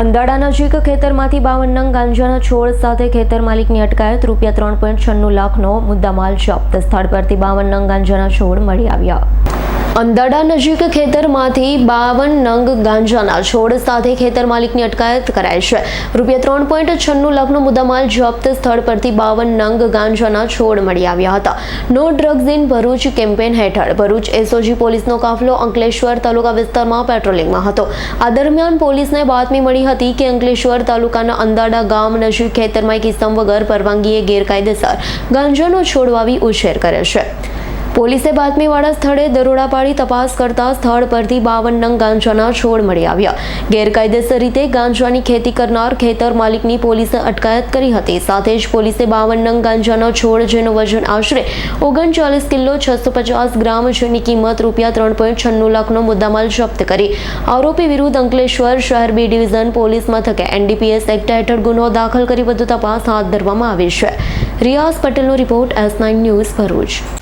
અંદાડા નજીક ખેતરમાંથી બાવન નંગ ગાંજાના છોડ સાથે ખેતર માલિકની અટકાયત, રૂપિયા ત્રણ પોઈન્ટ છન્નું લાખનો મુદ્દામાલ જપ્ત. સ્થળ પરથી બાવન નંગ ગાંજાના છોડ મળી આવ્યા. અંદાડા નજીક ખેતરમાંથી બાવન નંગ ગાંજાના છોડ સાથે ખેતર માલિકની અટકાયત કરાઈ છે. રૂપિયા ત્રણ પોઈન્ટ છન્નું લાખનો મુદ્દામાલ જપ્ત સ્થળ પરથી બાવન નંગ ગાંજાના છોડ મળી આવ્યા હતા. No drugs in Bharuch campaign હેઠળ. ભરૂચ એસઓજી પોલીસનો કાફલો અંકલેશ્વર તાલુકા વિસ્તારમાં પેટ્રોલિંગમાં હતો. આ દરમિયાન પોલીસને બાતમી મળી હતી કે અંકલેશ્વર તાલુકાના અંદાડા ગામ નજીક ખેતરમાં એક ઇસમ વગર પરવાનગીએ ગેરકાયદેસર ગાંજાનો છોડ વાવી ઉછેર કરે છે. પોલીસે બાતમીવાળા સ્થળે દરોડા પાડી તપાસ કરતા સ્થળ પરથી બાવન નંગ ગાંજાના છોડ મળી આવ્યા. ગેરકાયદેસર રીતે ગાંજાની ખેતી કરનાર ખેતર માલિકની પોલીસે અટકાયત કરી હતી. સાથે જ પોલીસે બાવન નંગ ગાંજાનો છોડ, જેનું વજન આશરે ઓગણચાલીસ કિલો છસો પચાસ ગ્રામ, જેની કિંમત રૂપિયા ત્રણ પોઈન્ટ છન્નું લાખનો મુદ્દામાલ જપ્ત કરી. આરોપી વિરુદ્ધ અંકલેશ્વર શહેર બી ડિવિઝન પોલીસ મથકે એનડીપીએસ એક્ટ હેઠળ ગુનો દાખલ કરી વધુ તપાસ હાથ ધરવામાં આવી છે. રિયાઝ પટેલનો report S nine news Bharuch.